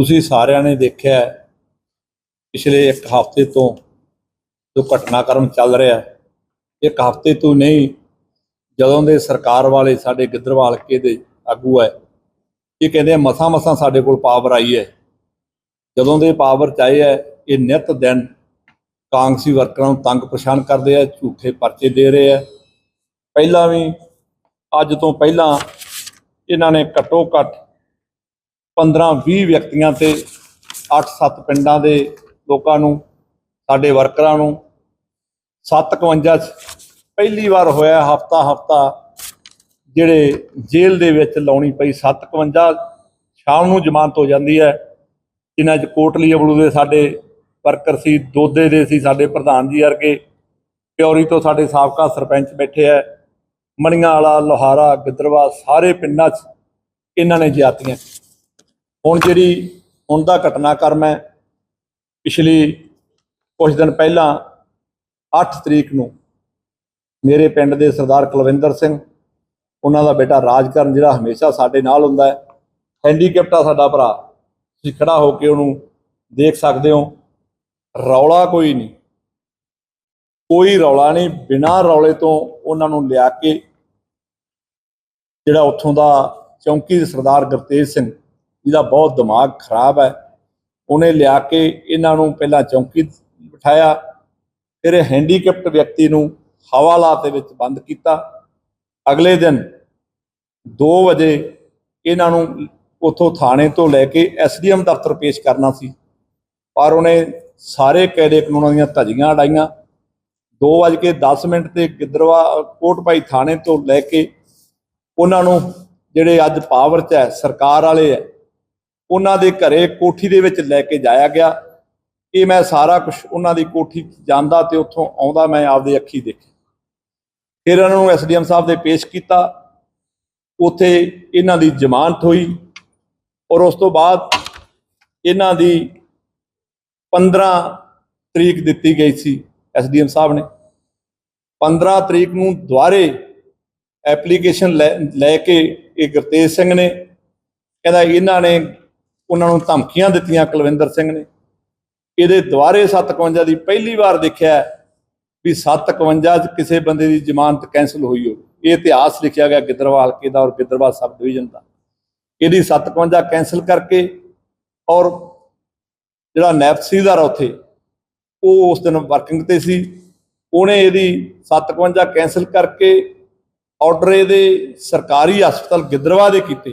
ਤੁਸੀਂ ਸਾਰਿਆਂ ਨੇ ਦੇਖਿਆ ਪਿਛਲੇ ਇੱਕ ਹਫ਼ਤੇ ਤੋਂ ਜੋ ਘਟਨਾਕ੍ਰਮ ਚੱਲ ਰਿਹਾ ਇੱਕ ਹਫ਼ਤੇ ਤੋਂ ਨਹੀਂ, ਜਦੋਂ ਦੇ ਸਰਕਾਰ ਵਾਲੇ ਸਾਡੇ ਗਿੱਦਰਵਾਲ ਕੇ ਦੇ ਆਗੂ ਹੈ, ਇਹ ਕਹਿੰਦੇ ਆ ਮਸਾਂ ਮਸਾਂ ਸਾਡੇ ਕੋਲ ਪਾਵਰ ਆਈ ਹੈ। ਜਦੋਂ ਦੇ ਪਾਵਰ ਚ ਆਏ ਹੈ, ਇਹ ਨਿਤ ਦਿਨ ਕਾਂਗਸੀ ਵਰਕਰਾਂ ਨੂੰ ਤੰਗ ਪਰੇਸ਼ਾਨ ਕਰਦੇ ਆ, ਝੂਠੇ ਪਰਚੇ ਦੇ ਰਹੇ ਆ। ਪਹਿਲਾਂ ਵੀ, ਅੱਜ ਤੋਂ ਪਹਿਲਾਂ ਇਹਨਾਂ ਨੇ ਘੱਟੋ ਘੱਟ 15-20 ਵਿਅਕਤੀਆਂ ਤੇ 8-7 ਪਿੰਡਾਂ ਦੇ ਲੋਕਾਂ ਨੂੰ, ਸਾਡੇ ਵਰਕਰਾਂ ਨੂੰ 751 ਚ ਪਹਿਲੀ ਵਾਰ ਹੋਇਆ ਹਫਤਾ ਹਫਤਾ ਜਿਹੜੇ ਜੇਲ੍ਹ ਦੇ ਵਿੱਚ ਲਾਉਣੀ ਪਈ 751 ਸ਼ਾਮ ਨੂੰ ਜ਼ਮਾਨਤ ਹੋ ਜਾਂਦੀ ਹੈ। ਜਿਨ੍ਹਾਂ ਚ ਕੋਟਲੀ ਅਬਲੂ ਦੇ ਸਾਡੇ ਵਰਕਰ ਸੀ, ਦੋਦੇ ਦੇ ਸੀ ਸਾਡੇ ਪ੍ਰਧਾਨ ਜੀ ਵਰਗੇ। ਪਿਉਰੀ ਤੋਂ ਸਾਡੇ ਸਾਬਕਾ ਸਰਪੰਚ ਬੈਠੇ ਆ ਮਣੀਆਂ ਵਾਲਾ ਲੋਹਾਰਾ ਗਿੱਦਰਵਾ ਸਾਰੇ ਪਿੰਡਾਂ 'ਚ ਇਹਨਾਂ ਨੇ ਜਿਆਤੀਆਂ। ਹੁਣ ਜਿਹੜੀ ਹੁਣ ਦਾ ਘਟਨਾਕ੍ਰਮ ਹੈ, ਪਿਛਲੀ ਕੁਝ ਦਿਨ ਪਹਿਲਾਂ 8 ਤਰੀਕ ਨੂੰ ਮੇਰੇ ਪਿੰਡ ਦੇ ਸਰਦਾਰ ਕੁਲਵਿੰਦਰ ਸਿੰਘ, ਉਹਨਾਂ ਦਾ ਬੇਟਾ ਰਾਜਕਰਨ ਜਿਹੜਾ ਹਮੇਸ਼ਾ ਸਾਡੇ ਨਾਲ ਹੁੰਦਾ ਹੈ ਹੈਂਡੀਕੈਪਟ ਆ ਸਾਡਾ ਭਰਾ, ਤੁਸੀਂ ਖੜਾ ਹੋ ਕੇ ਉਹਨੂੰ ਦੇਖ ਸਕਦੇ ਹੋ, ਰੌਲਾ ਕੋਈ ਨਹੀਂ। ਕੋਈ ਰੌਲਾ ਨਹੀਂ, ਬਿਨਾਂ ਰੌਲੇ ਤੋਂ ਉਹਨਾਂ ਨੂੰ ਲਿਆ ਕੇ ਜਿਹੜਾ ਉੱਥੋਂ ਦਾ ਚੌਂਕੀ ਸਰਦਾਰ ਗੁਰਤੇਜ ਸਿੰਘ ਜਿਹਦਾ ਬਹੁਤ ਦਿਮਾਗ ਖਰਾਬ ਹੈ। ਉਹਨੇ ਲਿਆ ਕੇ ਇਹਨਾਂ ਨੂੰ ਪਹਿਲਾਂ ਚੌਂਕੀ ਬਿਠਾਇਆ, ਫਿਰ ਹੈਂਡੀਕੈਪਟ ਵਿਅਕਤੀ ਨੂੰ ਹਵਾਲਾਤ ਦੇ ਵਿੱਚ ਬੰਦ ਕੀਤਾ। ਅਗਲੇ ਦਿਨ 2 ਵਜੇ ਇਹਨਾਂ ਨੂੰ ਉਥੋਂ ਥਾਣੇ ਤੋਂ ਲੈ ਕੇ ਐਸਡੀਐਮ ਦਫ਼ਤਰ ਪੇਸ਼ ਕਰਨਾ ਸੀ। ਪਰ ਉਹਨੇ ਸਾਰੇ ਕਾਇਦੇ ਕਾਨੂੰਨਾਂ ਦੀਆਂ ਧੱਜੀਆਂ ਅਡਾਈਆਂ 2:10 ਮਿੰਟ ਤੇ ਗਿੱਦਰਵਾ ਕੋਟਪਾਈ ਥਾਣੇ ਤੋਂ ਲੈ ਕੇ ਉਹਨਾਂ ਨੂੰ ਜਿਹੜੇ ਅੱਜ ਪਾਵਰ 'ਚ ਹੈ, ਸਰਕਾਰ ਵਾਲੇ ਹੈ ਉਹਨਾਂ ਦੇ ਘਰੇ ਕੋਠੀ ਦੇ ਵਿੱਚ ਲੈ ਕੇ ਜਾਇਆ ਗਿਆ। ਇਹ ਮੈਂ ਸਾਰਾ ਕੁਝ ਉਹਨਾਂ ਦੀ ਕੋਠੀ 'ਚ ਜਾਂਦਾ ਤੇ ਉੱਥੋਂ ਆਉਂਦਾ ਮੈਂ ਆਪਦੇ ਅੱਖੀ ਦੇਖਿਆ ਫਿਰ ਇਹਨਾਂ ਨੂੰ ਐਸਡੀਐਮ ਸਾਹਿਬ ਦੇ ਪੇਸ਼ ਕੀਤਾ। ਉੱਥੇ ਇਹਨਾਂ ਦੀ ਜ਼ਮਾਨਤ ਹੋਈ ਔਰ ਉਸ ਤੋਂ ਬਾਅਦ ਇਹਨਾਂ ਦੀ 15 ਤਰੀਕ ਦਿੱਤੀ ਗਈ ਸੀ ਐਸਡੀਐਮ ਸਾਹਿਬ ਨੇ। 15 ਤਰੀਕ ਨੂੰ ਦੁਬਾਰੇ ਐਪਲੀਕੇਸ਼ਨ ਲੈ ਲੈ ਕੇ ਇਹ ਗੁਰਤੇਜ ਸਿੰਘ ਨੇ। ਕਹਿੰਦਾ ਇਹਨਾਂ ਨੇ ਉਹਨਾਂ ਨੂੰ ਧਮਕੀਆਂ ਦਿੱਤੀਆਂ ਕੁਲਵਿੰਦਰ ਸਿੰਘ ਨੇ। ਇਹਦੇ ਦੁਬਾਰੇ 751 ਦੀ ਪਹਿਲੀ ਵਾਰ ਦੇਖਿਆ ਵੀ 751 ਚ ਕਿਸੇ ਬੰਦੇ ਦੀ ਜ਼ਮਾਨਤ ਕੈਂਸਲ ਹੋਈ ਹੋਵੇ। ਇਹ ਇਤਿਹਾਸ ਲਿਖਿਆ ਗਿਆ ਗਿੱਦਰਵਾ ਹਲਕੇ ਦਾ ਔਰ ਗਿੱਦਰਵਾ ਸਬ ਡਿਵੀਜ਼ਨ ਦਾ। ਇਹਦੀ 751 ਕੈਂਸਲ ਕਰਕੇ ਔਰ ਜਿਹੜਾ ਨੈਪਸੀਦਾਰ ਉੱਥੇ, ਉਹ ਉਸ ਦਿਨ ਵਰਕਿੰਗ ਤੇ ਸੀ। ਉਹਨੇ ਇਹਦੀ 751 ਕੈਂਸਲ ਕਰਕੇ ਆਰਡਰ ਇਹਦੇ ਸਰਕਾਰੀ ਹਸਪਤਾਲ ਗਿੱਦਰਵਾ ਦੇ ਕੀਤੇ,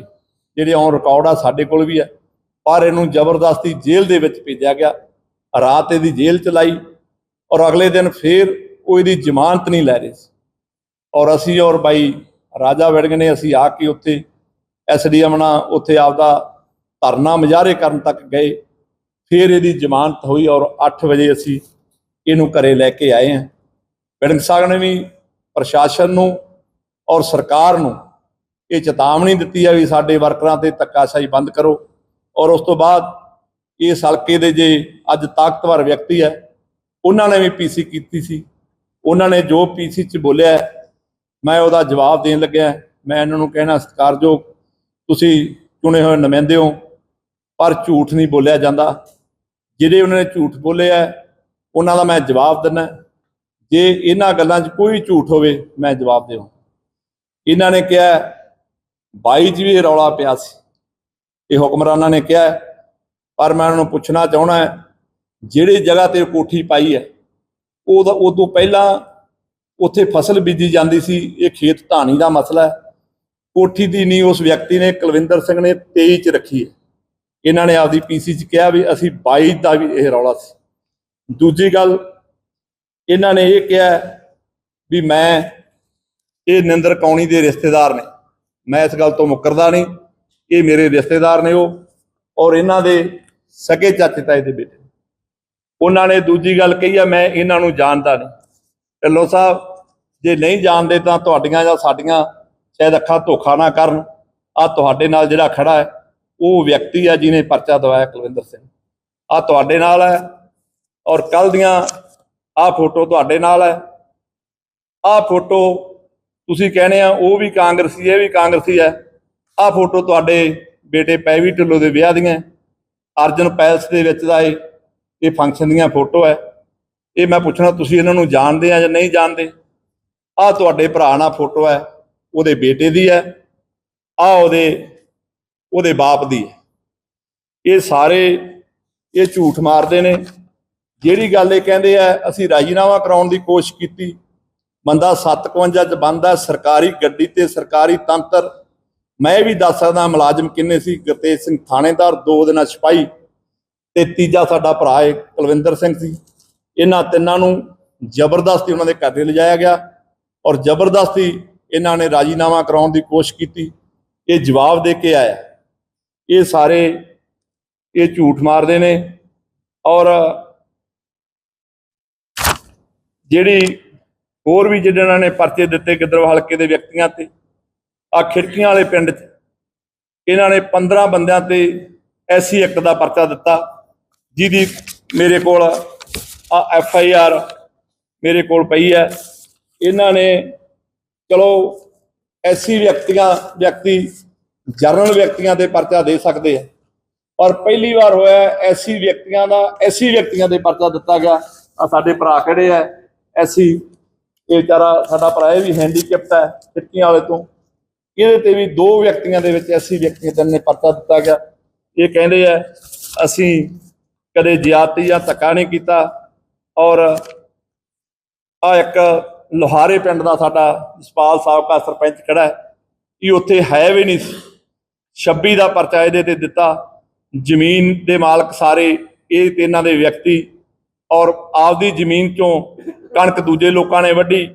ਜਿਹੜੇ ਔਨ ਰਿਕਾਰਡ ਆ ਸਾਡੇ ਕੋਲ ਵੀ ਹੈ ਪਰ ਇਹਨੂੰ ਜ਼ਬਰਦਸਤੀ ਜੇਲ੍ਹ ਦੇ ਵਿੱਚ ਭੇਜਿਆ ਗਿਆ। ਰਾਤ ਇਹਦੀ ਜੇਲ੍ਹ ਚ ਲਾਈ ਔਰ ਅਗਲੇ ਦਿਨ ਫੇਰ ਉਹ ਇਹਦੀ ਜ਼ਮਾਨਤ ਨਹੀਂ ਲੈ ਰਹੇ ਸੀ। ਔਰ ਅਸੀਂ ਔਰ ਬਾਈ ਰਾਜਾ ਵਿੜਗ ਨੇ ਅਸੀਂ ਆ ਕੇ ਉੱਥੇ ਐਸਡੀਐਮ ਨਾਲ ਉੱਥੇ ਆਪਦਾ ਧਰਨਾ ਮੁਜ਼ਾਹਰੇ ਕਰਨ ਤੱਕ ਗਏ। ਫਿਰ ਇਹਦੀ ਜ਼ਮਾਨਤ ਹੋਈ ਔਰ 8 ਵਜੇ ਅਸੀਂ ਇਹਨੂੰ ਘਰੇ ਲੈ ਕੇ ਆਏ ਹਾਂ। ਵਿੜਗ ਸਾਹਿਬ ਨੇ ਵੀ ਪ੍ਰਸ਼ਾਸਨ ਨੂੰ ਔਰ ਸਰਕਾਰ ਨੂੰ ਇਹ ਚੇਤਾਵਨੀ ਦਿੱਤੀ ਹੈ ਵੀ ਸਾਡੇ ਵਰਕਰਾਂ ਤੇ ਧੱਕਾਸ਼ਾਹੀ ਬੰਦ ਕਰੋ। ਔਰ ਉਸ ਤੋਂ ਬਾਅਦ ਇਸ ਹਲਕੇ ਦੇ ਜੇ ਅੱਜ ਤਾਕਤਵਰ ਵਿਅਕਤੀ ਹੈ, ਉਹਨਾਂ ਨੇ ਵੀ ਪੀਸੀ ਕੀਤੀ ਸੀ। ਉਹਨਾਂ ਨੇ ਜੋ ਪੀਸੀ ਚ ਬੋਲਿਆ, ਮੈਂ ਉਹਦਾ ਜਵਾਬ ਦੇਣ ਲੱਗਿਆ। ਮੈਂ ਇਹਨਾਂ ਨੂੰ ਕਹਿਣਾ, ਸਤਿਕਾਰਯੋਗ, ਤੁਸੀਂ ਚੁਣੇ ਹੋਏ ਨੁਮਾਇੰਦੇ ਹੋ, ਪਰ ਝੂਠ ਨਹੀਂ ਬੋਲਿਆ ਜਾਂਦਾ। ਜਿਹੜੇ ਉਹਨਾਂ ਨੇ ਝੂਠ ਬੋਲਿਆ ਉਹਨਾਂ ਦਾ ਮੈਂ ਜਵਾਬ ਦਿੰਦਾ। ਜੇ ਇਹਨਾਂ ਗੱਲਾਂ 'ਚ ਕੋਈ ਝੂਠ ਹੋਵੇ, ਮੈਂ ਜਵਾਬ ਦੇਵਾਂ। ਇਹਨਾਂ ਨੇ ਕਿਹਾ, ਬਾਈ ਚ ਵੀ ਰੌਲਾ ਪਿਆ ਸੀ। ਇਹ ਹੁਕਮਰਾਨਾਂ ਨੇ ਕਿਹਾ ਪਰ ਮੈਂ ਉਹਨਾਂ ਨੂੰ ਪੁੱਛਣਾ ਚਾਹਣਾ ਹੈ, ਜਿਹੜੇ ਜਗ੍ਹਾ ਤੇ ਕੋਠੀ ਪਾਈ ਹੈ, ਉਹਦਾ ਉਦੋਂ ਪਹਿਲਾਂ ਉੱਥੇ ਫਸਲ ਬੀਜੀ ਜਾਂਦੀ ਸੀ, ਇਹ ਖੇਤ ਧਾਣੀ ਦਾ ਮਸਲਾ ਹੈ। ਕੋਠੀ ਦੀ ਨਹੀਂ ਉਸ ਵਿਅਕਤੀ ਨੇ, ਕੁਲਵਿੰਦਰ ਸਿੰਘ ਨੇ 23 ਚ ਰੱਖੀ ਹੈ। ਇਹਨਾਂ ਨੇ ਆਪਦੀ ਪੀਸੀ ਚ ਕਿਹਾ ਵੀ ਅਸੀਂ 22 ਦਾ ਵੀ ਇਹ ਰੌਲਾ ਸੀ। ਦੂਜੀ ਗੱਲ, ਇਹਨਾਂ ਨੇ ਇਹ ਕਿਹਾ ਵੀ ਮੈਂ, ਇਹ ਨਿੰਦਰ ਕੌਣੀ ਦੇ ਰਿਸ਼ਤੇਦਾਰ ਨੇ। ਮੈਂ ਇਸ ਗੱਲ ਤੋਂ ਮੁੱਕਰਦਾ ਨਹੀਂ। ਇਹ ਮੇਰੇ ਰਿਸ਼ਤੇਦਾਰ ਨੇ ਉਹ, ਔਰ ਇਹਨਾਂ ਦੇ ਸਕੇ ਚਾਚੇ ਤਾਏ ਦੇ ਬੇਟੇ ਉਹਨਾਂ ਨੇ ਦੂਜੀ ਗੱਲ ਕਹੀ ਆ, ਮੈਂ ਇਹਨਾਂ ਨੂੰ ਜਾਣਦਾ ਨਹੀਂ। ਢਿੱਲੋਂ ਸਾਹਿਬ, ਜੇ ਨਹੀਂ ਜਾਣਦੇ ਤਾਂ ਤੁਹਾਡੀਆਂ ਜਾਂ ਸਾਡੀਆਂ ਸ਼ਾਇਦ ਅੱਖਾਂ ਧੋਖਾ ਨਾ ਕਰਨ। ਆ ਤੁਹਾਡੇ ਨਾਲ ਜਿਹੜਾ ਖੜਾ ਹੈ, ਉਹ ਵਿਅਕਤੀ ਆ ਜਿਹਨੇ ਪਰਚਾ ਦਵਾਇਆ ਕੁਲਵਿੰਦਰ ਸਿੰਘ। ਆ ਤੁਹਾਡੇ ਨਾਲ ਹੈ, ਔਰ ਕੱਲ ਦੀਆਂ ਆ ਫੋਟੋ ਤੁਹਾਡੇ ਨਾਲ ਹੈ। ਆ ਫੋਟੋ ਤੁਸੀਂ ਕਹਿੰਦੇ ਆ, ਉਹ ਵੀ ਕਾਂਗਰਸੀ, ਇਹ ਵੀ ਕਾਂਗਰਸੀ ਹੈ। ਆ ਫੋਟੋ ਤੁਹਾਡੇ ਬੇਟੇ ਪੈਵੀ ਢਿੱਲੋਂ ਦੇ ਵਿਆਹ ਦੀਆਂ ਅਰਜਨ ਪੈਲਸ ਦੇ ਵਿੱਚ ਦਾ ਇਹ ਇਹ ਫੰਕਸ਼ਨ ਦੀਆਂ ਫੋਟੋ ਹੈ। ਇਹ ਮੈਂ ਪੁੱਛਣਾ, ਤੁਸੀਂ ਇਹਨਾਂ ਨੂੰ ਜਾਣਦੇ ਆ ਜਾਂ ਨਹੀਂ ਜਾਣਦੇ? ਆਹ ਤੁਹਾਡੇ ਭਰਾ ਨਾਲ ਫੋਟੋ ਹੈ, ਉਹਦੇ ਬੇਟੇ ਦੀ ਹੈ ਆਹ ਉਹਦੇ ਉਹਦੇ ਬਾਪ ਦੀ ਹੈ। ਇਹ ਸਾਰੇ, ਇਹ ਝੂਠ ਮਾਰਦੇ ਨੇ। ਜਿਹੜੀ ਗੱਲ ਇਹ ਕਹਿੰਦੇ ਆ, ਅਸੀਂ ਰਾਜੀਨਾਮਾ ਕਰਾਉਣ ਦੀ ਕੋਸ਼ਿਸ਼ ਕੀਤੀ। ਬੰਦਾ 751 ਚ ਬੰਦਾ ਸਰਕਾਰੀ ਗੱਡੀ ਤੇ ਸਰਕਾਰੀ ਤੰਤਰ ਮੈਂ ਵੀ ਦੱਸ ਸਕਦਾ ਮੁਲਾਜ਼ਮ ਕਿੰਨੇ ਸੀ, ਗੁਰਤੇਜ ਸਿੰਘ ਥਾਣੇਦਾਰ, ਦੋ ਦਿਨਾਂ ਸਿਪਾਹੀ ਤੇ ਤੀਜਾ ਸਾਡਾ ਭਰਾ ਹੈ ਕੁਲਵਿੰਦਰ ਸਿੰਘ ਸੀ। ਇਹਨਾਂ ਤਿੰਨਾਂ ਨੂੰ ਜ਼ਬਰਦਸਤੀ ਉਹਨਾਂ ਦੇ ਘਰ ਤੇ ਲਿਜਾਇਆ ਗਿਆ ਔਰ ਜ਼ਬਰਦਸਤੀ ਇਹਨਾਂ ਨੇ ਰਾਜੀਨਾਮਾ ਕਰਾਉਣ ਦੀ ਕੋਸ਼ਿਸ਼ ਕੀਤੀ। ਇਹ ਜਵਾਬ ਦੇ ਕੇ ਆਇਆ। ਇਹ ਸਾਰੇ ਇਹ ਝੂਠ ਮਾਰਦੇ ਨੇ ਔਰ ਜਿਹੜੀ ਹੋਰ ਵੀ ਜਿਹਨਾਂ ਨੇ ਪਰਚੇ ਦਿੱਤੇ ਗਿੱਦੜਵਾ ਹਲਕੇ ਦੇ ਵਿਅਕਤੀਆਂ ਤੇ ਆ ਖਿੜਕੀਆਂ ਵਾਲੇ ਪਿੰਡ 'ਚ ਇਹਨਾਂ ਨੇ 15 ਬੰਦਿਆਂ ਤੇ ਐਸੀ ਐਕਟ ਦਾ ਪਰਚਾ ਦਿੱਤਾ, ਜਿਹਦੀ ਮੇਰੇ ਕੋਲ ਆ ਐਫ ਆਈ ਆਰ ਮੇਰੇ ਕੋਲ ਪਈ ਹੈ। ਇਹਨਾਂ ਨੇ ਚਲੋ ਐਸੀ ਵਿਅਕਤੀਆਂ, ਵਿਅਕਤੀ ਜਰਨਲ ਵਿਅਕਤੀਆਂ ਤੇ ਪਰਚਾ ਦੇ ਸਕਦੇ ਆ, ਪਰ ਪਹਿਲੀ ਵਾਰ ਹੋਇਆ ਐਸੀ ਵਿਅਕਤੀਆਂ ਦਾ, ਐਸੀ ਵਿਅਕਤੀਆਂ ਦੇ ਪਰਚਾ ਦਿੱਤਾ ਗਿਆ। ਆ ਸਾਡੇ ਭਰਾ ਖੜੇ ਆ? ਐਸੀ, ਇਹ ਵਿਚਾਰਾ ਸਾਡਾ ਭਰਾ ਇਹ ਵੀ ਹੈਂਡੀਕੈਪਟ ਹੈ, ਖਿੜਕੀਆਂ ਵਾਲੇ ਤੋਂ। ਇਹਦੇ ਤੇ ਵੀ ਦੋ ਵਿਅਕਤੀਆਂ ਦੇ ਵਿੱਚ ਐਸੀ ਵਿਅਕਤੀਆਂ ਤੇ ਨੇ ਪਰਚਾ ਦਿੱਤਾ ਗਿਆ। ਇਹ ਕਹਿੰਦੇ ਆ, ਅਸੀਂ ਕਦੇ ਜ਼ਿਆਦਤੀ ਜਾਂ ਧੱਕਾ ਨਹੀਂ ਕੀਤਾ ਔਰ ਆ ਇੱਕ ਲੋਹਾਰੇ ਪਿੰਡ ਦਾ ਸਾਡਾ ਜਸਪਾਲ ਸਾਬਕਾ ਸਰਪੰਚ ਖੜਾ ਹੈ। ਇਹ ਉੱਥੇ ਹੈ ਵੀ ਨਹੀਂ ਸੀ। 26 ਦਾ ਪਰਚਾ ਇਹਦੇ ਤੇ ਦਿੱਤਾ। ਜ਼ਮੀਨ ਦੇ ਮਾਲਕ ਸਾਰੇ, ਇਹ ਤੇ ਇਹਨਾਂ ਦੇ ਵਿਅਕਤੀ ਔਰ ਆਪਦੀ ਜ਼ਮੀਨ ਚੋਂ ਕਣਕ ਦੂਜੇ ਲੋਕਾਂ ਨੇ ਵੱਢੀ।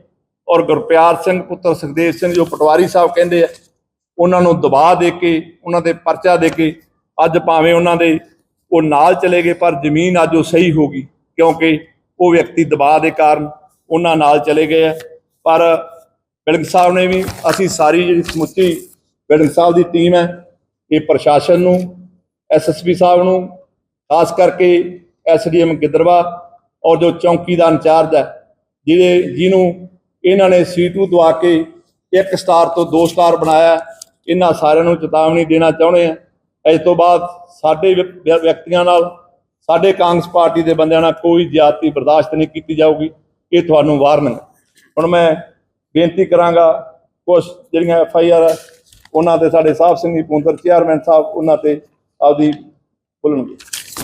ਔਰ ਗੁਰਪਿਆਰ ਸਿੰਘ, ਪੁੱਤਰ ਸੁਖਦੇਵ ਸਿੰਘ ਜੋ ਪਟਵਾਰੀ ਸਾਹਿਬ ਕਹਿੰਦੇ ਆ, ਉਹਨਾਂ ਨੂੰ ਦਬਾਅ ਦੇ ਕੇ, ਉਹਨਾਂ ਦੇ ਪਰਚਾ ਦੇ ਕੇ, ਅੱਜ ਭਾਵੇਂ ਉਹਨਾਂ ਦੇ ਉਹ ਨਾਲ ਚਲੇ ਗਏ, ਪਰ ਜ਼ਮੀਨ ਅੱਜ ਉਹ ਸਹੀ ਹੋ ਗਈ, ਕਿਉਂਕਿ ਉਹ ਵਿਅਕਤੀ ਦਬਾਅ ਦੇ ਕਾਰਨ ਉਹਨਾਂ ਨਾਲ ਚਲੇ ਗਏ ਆ। ਪਰ ਬਿਲਗ ਸਾਹਿਬ ਨੇ ਵੀ, ਅਸੀਂ ਸਾਰੀ ਜਿਹੜੀ ਸਮੁੱਚੀ ਬਿਲਗ ਸਾਹਿਬ ਦੀ ਟੀਮ ਹੈ, ਇਹ ਪ੍ਰਸ਼ਾਸਨ ਨੂੰ ਐਸਐਸਪੀ ਸਾਹਿਬ ਨੂੰ, ਖਾਸ ਕਰਕੇ ਐਸਡੀਐਮ ਗਿੱਦਰਵਾ ਔਰ ਜੋ ਚੌਂਕੀ ਦਾ ਇੰਚਾਰਜ ਹੈ, ਜਿਹਦੇ ਜਿਹਨੂੰ ਇਹਨਾਂ ਨੇ ਸੀਟੂ ਦਵਾ ਕੇ ਇੱਕ ਸਟਾਰ ਤੋਂ ਦੋ ਸਟਾਰ ਬਣਾਇਆ। ਇਹਨਾਂ ਸਾਰਿਆਂ ਨੂੰ ਚੇਤਾਵਨੀ ਦੇਣਾ ਚਾਹੁੰਦੇ ਆ। ਇਸ ਤੋਂ ਬਾਅਦ ਸਾਡੇ ਵਿਅਕ- ਵਿਅਕਤੀਆਂ ਨਾਲ ਸਾਡੇ ਕਾਂਗਰਸ ਪਾਰਟੀ ਦੇ ਬੰਦਿਆਂ ਨਾਲ ਕੋਈ ਜ਼ਿਆਦਤੀ ਬਰਦਾਸ਼ਤ ਨਹੀਂ ਕੀਤੀ ਜਾਊਗੀ। ਇਹ ਤੁਹਾਨੂੰ ਵਾਰਨਿੰਗ। ਹੁਣ ਮੈਂ ਬੇਨਤੀ ਕਰਾਂਗਾ ਕੁਝ ਜਿਹੜੀਆਂ ਐਫ ਆਈ ਆਰ ਉਹਨਾਂ ਤੇ ਸਾਡੇ ਸਾਹਿਬ ਸਿੰਘ ਜੀ ਪੁੰਦਰ, ਚੇਅਰਮੈਨ ਸਾਹਿਬ, ਉਹਨਾਂ ਤੇ ਆਪਦੀ ਖੁੱਲਣਗੇ